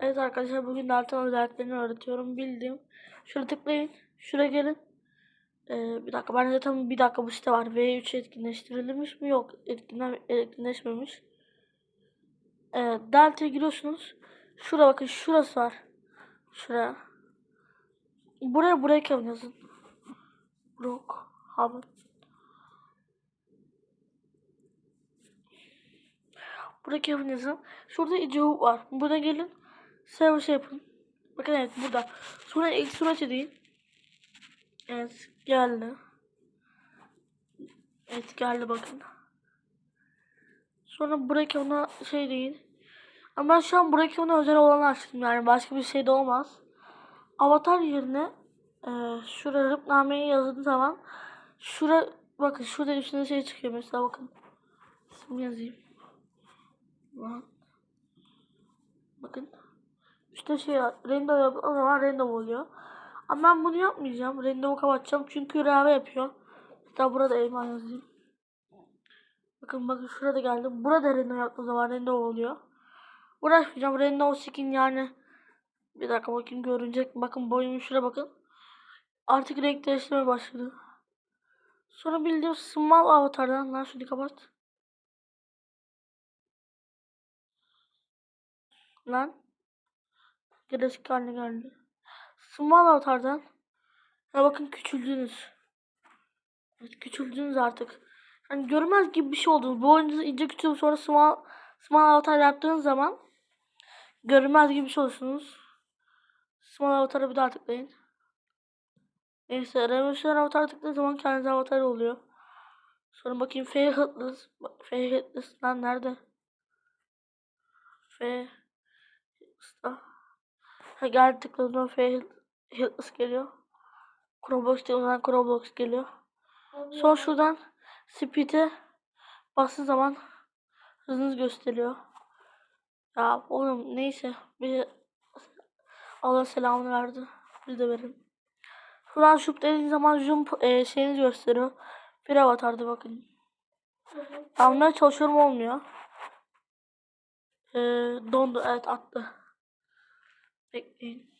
Evet arkadaşlar bugün Dalton özelliklerini öğretiyorum. Bildiğim. Şuraya tıklayın. Şuraya gelin. Ee, bir dakika ben zaten bir dakika bu site var. V3 etkinleştirilmiş mi? Yok. Etkinlen, etkinleşmemiş. Ee, Delta'ya giriyorsunuz. Şura bakın şurası var. Şuraya. Buraya buraya Kevin yazın. Rock. Hub. Burada Kevin yazın. Şurada İCU var. Burada gelin. Server şey yapın. Bakın evet burada. Sonra ilk surat edeyim. Evet geldi. Evet geldi bakın. Sonra break ona şey değil. Ama ben şu an break ona özel olanı açtım yani başka bir şey de olmaz. Avatar yerine e, şuraya rıpnameyi yazdığım zaman şura bakın şurada üstüne şey çıkıyor mesela bakın. İsim yazayım. Bak. Bakın. İşte şey render yap o zaman render oluyor. Ama ben bunu yapmayacağım. Render'ı kapatacağım çünkü rave yapıyor. Hatta burada elma yazayım. Bakın bakın şurada geldim. Burada render yaptığım zaman render oluyor. Uğraşmayacağım. O skin yani. Bir dakika bakayım görünecek. Bakın boyumu şuraya bakın. Artık renk değiştirmeye başladı. Sonra bildiğim small avatardan lan şunu kapat. Lan. Klasik haline geldi. Small avatardan. Ya bakın küçüldünüz. Evet, küçüldünüz artık. Hani görmez gibi bir şey oldunuz. Bu oyuncunuzu iyice küçülüp sonra small, small avatar yaptığınız zaman görünmez gibi bir şey olursunuz. Small avatar'a bir daha tıklayın. Neyse Revolution avatar tıkladığınız zaman kendinize avatar oluyor. Sonra bakayım F Hitless. F Hitless lan nerede? F Hitless'ta. Ha geldi tıkladığım zaman F Hitless geliyor. Chromebox diye uzanan Chromebox geliyor. Sonra şuradan Speed'e bastığın zaman hızınız gösteriyor. Ya oğlum neyse bir Allah selamını verdi. Biz de verin. Şuradan şup dediğin zaman jump e, şeyiniz gösteriyor. Bir avatardı bakın. Almaya çalışıyorum olmuyor. E, dondu evet attı. Bekleyin.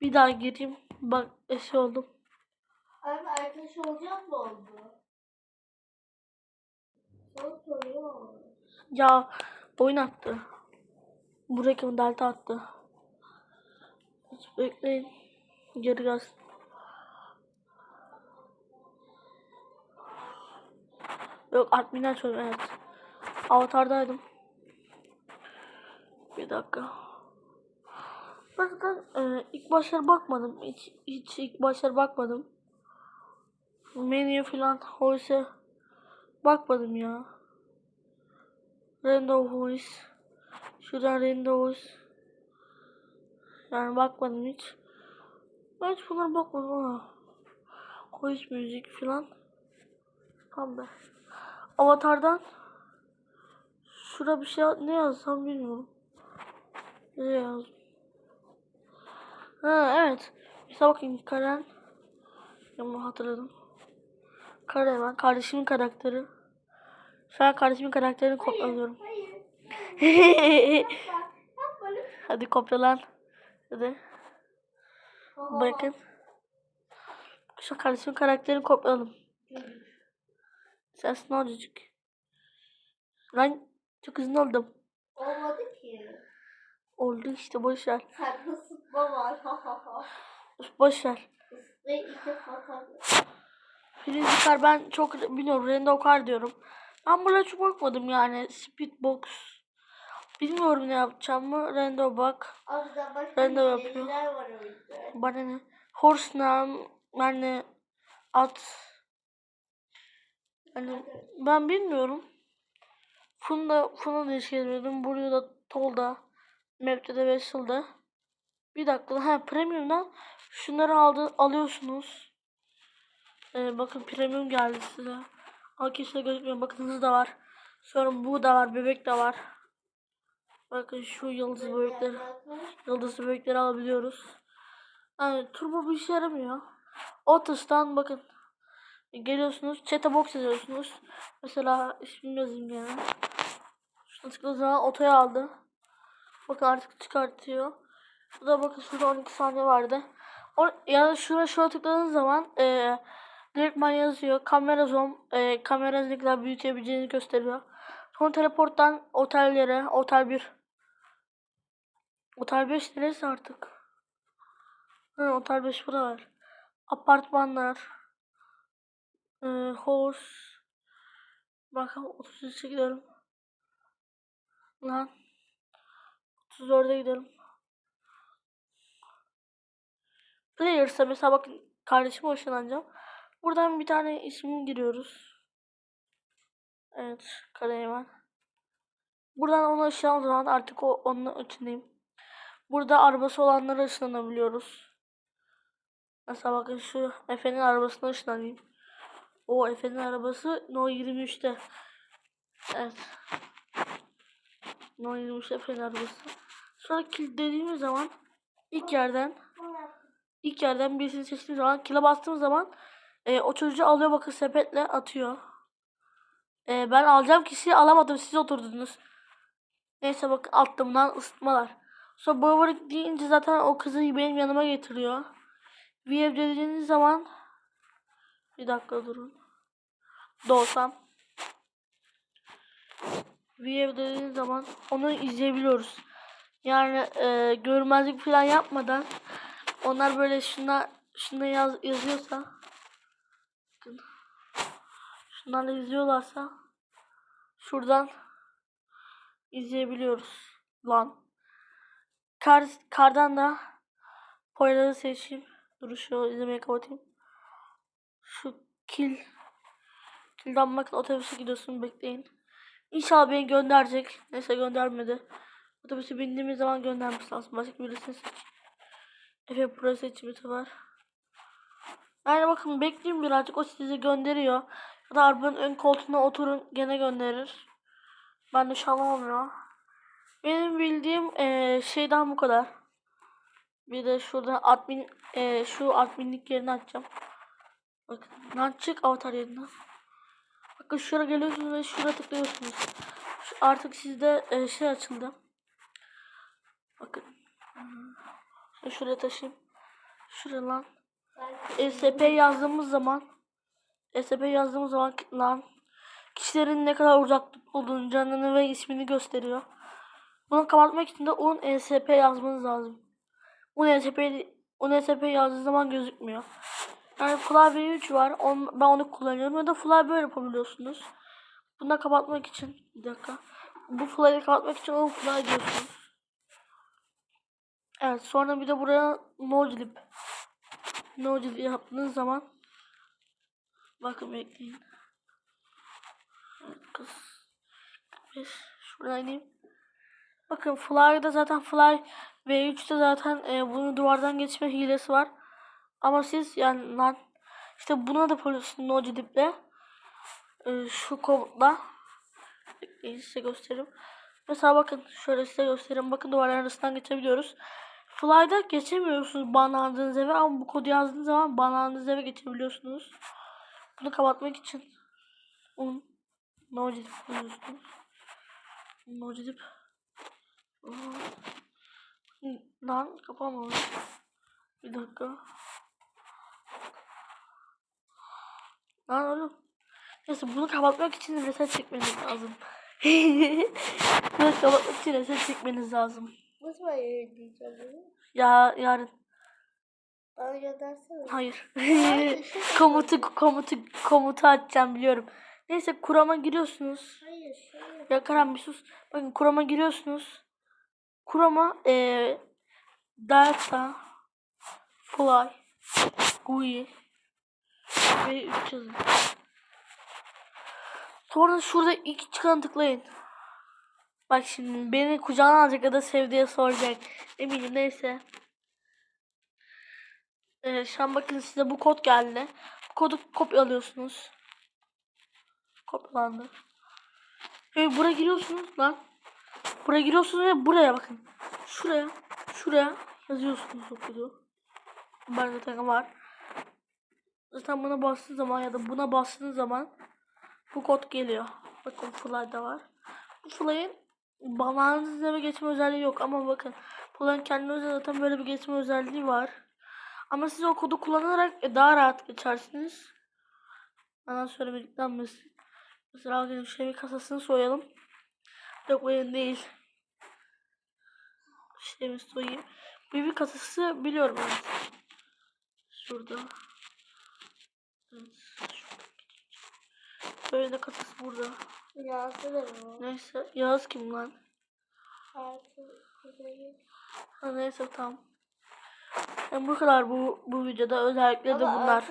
Bir daha gireyim. Bak eşi oldum. Abi arkadaş olacak mı oldu? Ya oyun attı. Buradaki delta attı. Hiç bekleyin. Geri gelsin. Yok admin açıyorum evet. Avatar'daydım. Bir dakika. Zaten e, ilk başlar bakmadım. Hiç, hiç ilk başlar bakmadım. Menüye falan oysa bakmadım ya. Random voice. Şuradan random voice. Yani bakmadım hiç. Ben hiç bunlara bakmadım ama. Voice müzik falan. Tamam be. Avatar'dan şurada bir şey ne yazsam bilmiyorum. Ne? Ha evet. Mesela bakın Karen. Ben bunu hatırladım. Karen ben kardeşimin karakteri. Şu an kardeşimin karakterini kopyalıyorum. Hadi kopyalan. Hadi. Bakın. Şu kardeşimin karakterini kopyalım. Sensin olacak. Lan çok hızlı oldum. Oldu işte boş ver. Sen ısıtma var. Ha ha ha. Boş ver. Ve iki fakat. Birinci kar ben çok bilmiyorum. Rendo kar diyorum. Ben buraya çok bakmadım yani. Speedbox. Bilmiyorum ne yapacağımı. Rendo bak. De yapıyor. Bana ne? Horse nam. Yani at. Yani ben bilmiyorum. Funda, Funda da hiç gezmedim. Burada da Tolda. Map'te de Vessel'da. Bir dakika. Ha Premium'dan şunları aldı, alıyorsunuz. Ee, bakın Premium geldi size. Arkadaşlar gözükmüyor. Bakın hız da var. Sonra bu da var. Bebek de var. Bakın şu yıldız bebekleri. Yıldız bebekleri alabiliyoruz. Yani turbo bir işe yaramıyor. Otus'tan bakın. Geliyorsunuz. Chat'e box yazıyorsunuz. Mesela ismimi yazayım yani. Tıkladığı zaman otoya aldı. Bakın artık çıkartıyor. Bu da bakın şurada 12 saniye vardı. O, yani şuraya şuraya tıkladığınız zaman e, direktman yazıyor. Kamera zoom, e, kamera ne kadar büyütebileceğini gösteriyor. Sonra teleporttan otellere, otel 1. Otel 5 neresi artık? Ha, otel 5 burada var. Apartmanlar. E, horse. Bakalım 33'e gidelim. Lan. 34'e gidelim. Players'a mesela bakın kardeşime hoşlanacağım. Buradan bir tane ismini giriyoruz. Evet. Karayman. Buradan onu ışınladığım zaman artık o onun içindeyim. Burada arabası olanlara ışınlanabiliyoruz. Mesela bakın şu Efe'nin arabasına ışınlanayım. O Efe'nin arabası No 23'te. Evet. No 23 Efe'nin arabası. Sonra kilitlediğimiz zaman ilk yerden ilk yerden birisini seçtiğimiz zaman kila bastığımız zaman e, o çocuğu alıyor bakın sepetle atıyor. E, ben alacağım kişiyi alamadım siz oturdunuz. Neyse bakın attımdan ısıtmalar. Sonra Burberry deyince zaten o kızı benim yanıma getiriyor. VF dediğiniz zaman bir dakika durun. Doğsam. VF dediğiniz zaman onu izleyebiliyoruz. Yani e, görmezlik falan yapmadan onlar böyle şuna şuna yaz, yazıyorsa bakın şunlarla yazıyorlarsa şuradan izleyebiliyoruz lan. Kar, kardan da Poyraz'ı seçeyim. Dur şu izlemeyi kapatayım. Şu kil kilden bakın otobüse gidiyorsun bekleyin. İnşallah beni gönderecek. Neyse göndermedi. Otobüse bindiğimiz zaman göndermiş lazım. Başka birisini seç. Efe Pro seçimi var. Yani bakın bekleyin birazcık o sizi gönderiyor. Ya da arabanın ön koltuğuna oturun gene gönderir. Ben de şu an olmuyor. Benim bildiğim eee şeyden bu kadar. Bir de şurada admin eee, şu adminlik yerini açacağım. Bakın lan çık avatar yerinden. Bakın şuraya geliyorsunuz ve şuraya tıklıyorsunuz. Artık sizde eee, şey açıldı. Bakın. Şunu şuraya taşıyayım. Şuraya lan. SP yazdığımız zaman SP yazdığımız zaman lan kişilerin ne kadar uzaklık olduğunu, canını ve ismini gösteriyor. Bunu kapatmak için de un ESP yazmanız lazım. Un ESP un ESP yazdığı zaman gözükmüyor. Yani Fly 3 var. On, ben onu kullanıyorum. Ya da Fly böyle yapabiliyorsunuz. Bunu kapatmak için bir dakika. Bu Fly'ı kapatmak için o Fly diyorsunuz. Evet sonra bir de buraya Nodlib. Nodlib yaptığınız zaman bakın bekleyin. Kız. Şuradan ineyim. Bakın Fly'da zaten Fly V3'te zaten e, bunun duvardan geçme hilesi var. Ama siz yani lan işte buna da yapabiliyorsunuz Nodlib'le. E, şu komutla. Size göstereyim. Mesela bakın şöyle size göstereyim. Bakın duvarların arasından geçebiliyoruz. Fly'da geçemiyorsunuz banlandığınız eve ama bu kodu yazdığınız zaman banlandığınız eve geçebiliyorsunuz. Bunu kapatmak için un nocedip kullanıyorsunuz. Nocedip Lan kapamamış. Bir dakika. Lan oğlum. Neyse bunu kapatmak için reset çekmeniz lazım. bunu kapatmak için reset çekmeniz lazım. Bu sefer yayınlayacağım bunu. Ya yarın. Bana göndersene. Hayır. komutu komutu komutu açacağım biliyorum. Neyse kurama giriyorsunuz. Hayır şöyle. Ya Karan bir sus. Bakın kurama giriyorsunuz. Kurama eee Delta Fly GUI ve 3 yazın. Sonra şurada iki çıkan tıklayın. Bak şimdi beni kucağına alacak ya da sevdiğe soracak. Eminim neyse. Ee, şu an bakın size bu kod geldi. Bu kodu kopyalıyorsunuz. Kopyalandı. Ve buraya giriyorsunuz lan. Buraya giriyorsunuz ve buraya bakın. Şuraya, şuraya yazıyorsunuz o kodu. Ben zaten var. Zaten buna bastığınız zaman ya da buna bastığınız zaman bu kod geliyor. Bakın Fly'da var. Bu Fly'in Bağlantı izleme geçme özelliği yok ama bakın bunların kendine özel zaten böyle bir geçme özelliği var. Ama siz o kodu kullanarak e, daha rahat geçersiniz. Bana söylemedikten mesela, mesela alayım şey bir kasasını soyalım. Yok bu benim değil. Şeyimi soyayım. Bu bir kasası biliyorum ben. Şurada. Evet. Böyle de kasası burada. Yazdı bu. Neyse Yağız kim lan? Ha, neyse tamam. Yani bu kadar bu bu videoda özellikle de bunlar.